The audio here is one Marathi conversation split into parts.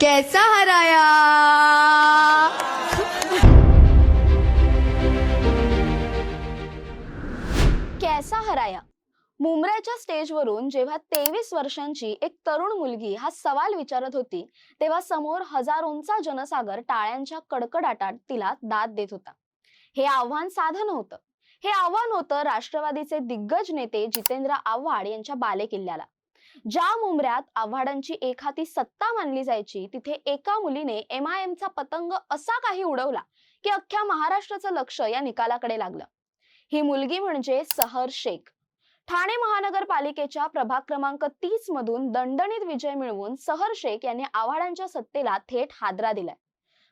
कैसा हराया? कैसा हराया? मुंबईच्या स्टेजवरून जेव्हा तेवीस वर्षांची एक तरुण मुलगी हा सवाल विचारत होती तेव्हा समोर हजारोंचा जनसागर टाळ्यांच्या कडकडाटात तिला दाद देत होता. हे आव्हान साधन होतं. हे आव्हान होतं राष्ट्रवादीचे दिग्गज नेते जितेंद्र आव्हाड यांच्या बालेकिल्ल्याला. ज्या मुंबऱ्यात आव्हाडांची एक हाती सत्ता मानली जायची तिथे एका मुलीने एम आय एमचा पतंग असा काही उडवला की अख्ख्या महाराष्ट्राचं लक्ष या निकालाकडे लागलं. ही मुलगी म्हणजे सहर शेख. ठाणे महानगरपालिकेच्या प्रभाग क्रमांक तीस मधून दणदणीत विजय मिळवून सहर शेख यांनी आव्हाडांच्या सत्तेला थेट हादरा दिलाय.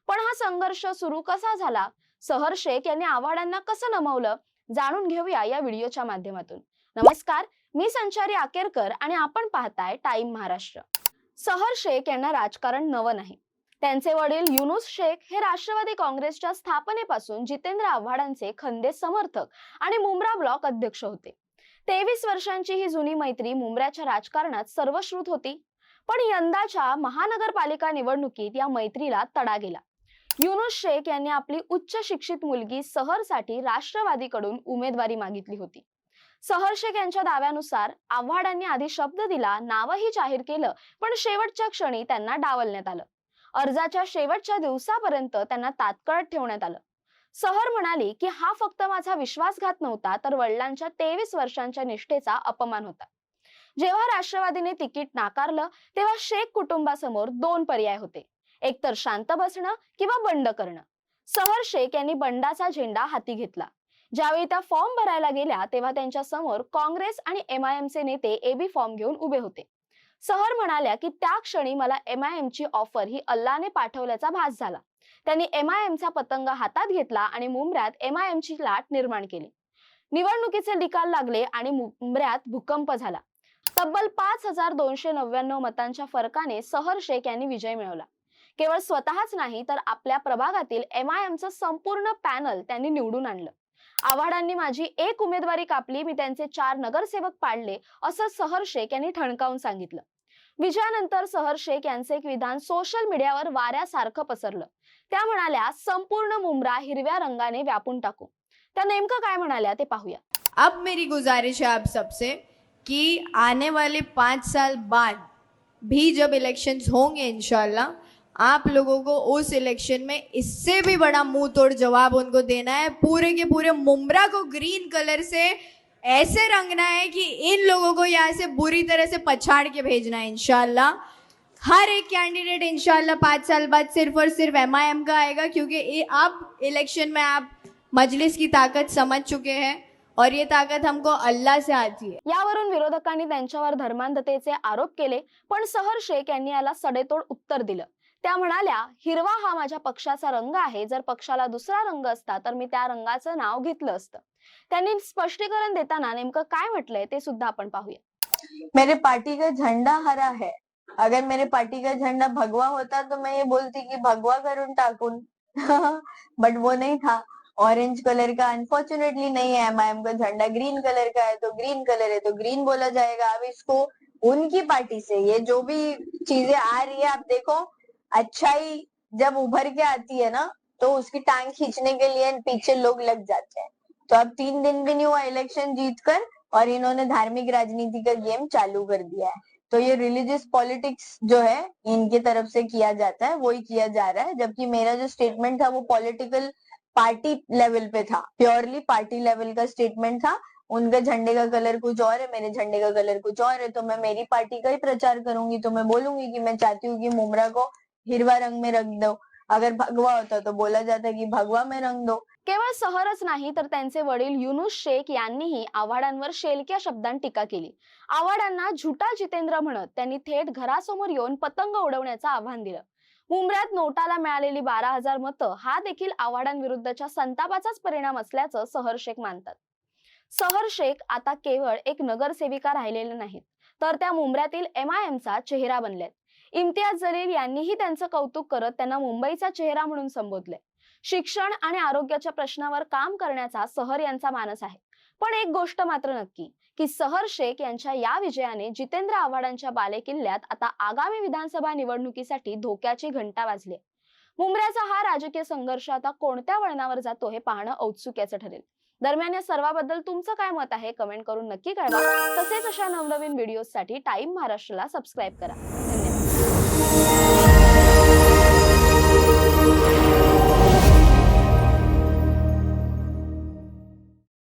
पण हा संघर्ष सुरू कसा झाला? सहर शेख यांनी आव्हाडांना कसं नमवलं? जाणून घेऊया या व्हिडिओच्या माध्यमातून. नमस्कार मी संचारी आकेरकर आणि आपण पाहताय टाइम महाराष्ट्र. सहर शेख यांना राजकारण नवं नाही. त्यांचे वडील युनुस शेख हे राष्ट्रवादी काँग्रेसच्या स्थापनेपासून जितेंद्र आव्हाडांचे खंदे समर्थक आणि मुंब्रा ब्लॉक अध्यक्ष होते. तेवीस वर्षांची ही जुनी मैत्री मुंब्राच्या राजकारणात सर्वश्रुत होती. पण यंदाच्या महानगरपालिका निवडणुकीत या मैत्रीला तडा गेला. युनुस शेख यांनी आपली उच्च शिक्षित मुलगी सहरसाठी राष्ट्रवादीकडून उमेदवारी मागितली होती. सहर शेख यांच्या दाव्यानुसार आव्हाडांनी आधी शब्द दिला नावही जाहीर केलं पण शेवटच्या क्षणी त्यांना डावलण्यात आलं. अर्जाच्या शेवटच्या दिवसापर्यंत त्यांना तात्काळ ठेवण्यात आलं. सहर म्हणाली की हा फक्त माझा विश्वासघात नव्हता तर वडिलांच्या तेवीस वर्षांच्या निष्ठेचा अपमान होता. जेव्हा राष्ट्रवादीने तिकीट नाकारलं तेव्हा शेख कुटुंबासमोर दोन पर्याय होते. एकतर शांत बसणं किंवा बंड करणं. सहर शेख यांनी बंडाचा झेंडा हाती घेतला. ज्यावेळी त्या फॉर्म भरायला गेल्या तेव्हा त्यांच्यासमोर काँग्रेस आणि एम आय चे नेते एबी फॉर्म घेऊन उभे होते. सहर म्हणाल्या की त्या क्षणी मला एम आय ची ऑफर ही अल्लाने पाठवल्याचा भास झाला. त्यांनी एम आय चा पतंग हातात घेतला आणि मुंबऱ्यात एम आय ची लाट निर्माण केली. निवडणुकीचे निकाल लागले आणि मुंबऱ्यात भूकंप झाला. तब्बल पाच हजार दोनशे नव्याण्णव मतांच्या फरकाने सहर शेख यांनी विजय मिळवला. केवळ स्वतःच नाही तर आपल्या प्रभागातील एम आय संपूर्ण पॅनल त्यांनी निवडून आणलं. आव्हाडांनी माझी एक उमेदवारी कापली मी त्यांचे चार नगरसेवक पाडले असं सहर शेख यांनी ठणकावून सांगितलं. विजयानंतर सहर शेख यांचे एक विधान सोशल मीडियावर वाऱ्यासारखं पसरलं. त्या म्हणाल्या संपूर्ण मुंब्रा हिरव्या रंगाने व्यापून टाकू. त्या नेमकं काय म्हणाल्या ते पाहूया. अब मेरी गुजारिश है आप सबसे कि आने वाले पाँच साल बाद भी जब इलेक्शंस होंगे इंशाल्लाह आप लोगों को उस इलेक्शन में इससे भी बड़ा मुँह तोड़ जवाब उनको देना है। पूरे के पूरे मुमरा को ग्रीन कलर से ऐसे रंगना है कि इन लोगों को यहाँ से बुरी तरह से पछाड़ के भेजना है इनशाला हर एक कैंडिडेट इंशाल्लाह पाँच साल बाद सिर्फ़ और सिर्फ़ एम आई एम का आएगा क्योंकि अब इलेक्शन में आप मजलिस की ताकत समझ चुके हैं और ये ताकत हमको अल्लाह से आती है। यावरून विरोधकांनी त्यांच्यावर धर्मांधतेचे आरोप केले, पण सहर शेख यांनी याला सडेतोड उत्तर दिलं. त्या म्हणाल्या हिरवा हा माझ्या पक्षाचा रंग आहे. जर पक्षाला दुसरा रंग असता तर मी त्या रंगाचं नाव घेतलं असतं. त्यांनी स्पष्टीकरण देताना नेमकं काय म्हटलंय ते सुद्धा आपण पाहूया. मेरे पार्टी का झंडा हरा है. अगर मेरे पार्टी का झंडा भगवा होता तो मैं ये बोलती कि भगवा करून टाकून. बट वो नहीं था. ऑरेंज कलर का अनफॉर्चुनेटली नहीं है. एमआईएम का झंडा ग्रीन कलर का है तो ग्रीन कलर है तो ग्रीन बोला जाएगा। अब इसको उनकी पार्टी से ये जो भी चीजें आ रही है आप देखो अच्छाई जब उभर के आती है ना तो उसकी टांग खींचने के लिए पीछे लोग लग जाते हैं। तो अब तीन दिन भी नहीं हुआ इलेक्शन जीत कर और इन्होंने धार्मिक राजनीति का गेम चालू कर दिया है। तो ये रिलीजियस पॉलिटिक्स जो है, इनकी तरफ़ से किया जाता है वो ही किया जा रहा है। जबकि मेरा जो स्टेटमेंट था, वो पॉलिटिकल पार्टी लेवल पे था। प्योरली पार्टी लेवल का स्टेटमेंट था। उनका झंडे का कलर कुछ और है, मेरे झंडे का कलर कुछ और है। तो मैं मेरी पार्टी का ही प्रचार करूँगी तो मैं बोलूँगी कि मैं चाहती हूँ कि मुमरा को हिरवा रंग में रंग दो। अगर भगवा होता तो बोला जाता की भगवा में रंग दो। केवळ सहरच नाही तर त्यांचे वडील युनुस शेख यांनीही आव्हाडांवर शेलक्या शब्दांत टीका केली. आव्हाडांना झुटा जितेंद्र म्हणत त्यांनी थेट घरासमोर येऊन पतंग उडवण्याचं आव्हान दिलं. मुंबऱ्यात नोटाला मिळालेली बारा हजार मतं हा देखील आव्हाडांविरुद्धच्या संतापाचाच परिणाम असल्याचं सहर शेख मानतात. सहर शेख आता केवळ एक नगरसेविका राहिलेल्या नाहीत तर त्या मुंबऱ्यातील एम आय एमचा चेहरा बनल्यात इम्तियाज जलील यांनीही त्यांचं कौतुक करत त्यांना मुंबईचा चेहरा म्हणून संबोधले शिक्षण आणि आरोग्याच्या प्रश्नावर काम करण्याचा सहर यांचा मानस आहे. पण एक गोष्ट मात्र नक्की की सहर शेख यांच्या या विजयाने जितेंद्र आव्हाडांच्या बालेकिल्ल्यात आता आगामी विधानसभा निवडणुकीसाठी धोक्याची घंटा वाजली मुंबऱ्याचा हा राजकीय संघर्ष आता कोणत्या वळणावर जातो हे पाहणं औत्सुक्याचं ठरेल. दरम्यान या सर्वाबद्दल तुमचं काय मत आहे? कमेंट करून नक्की कळवा. तसेच अशा नवनवीन व्हिडिओसाठी टाइम महाराष्ट्राला सबस्क्राईब करा. धन्यवाद.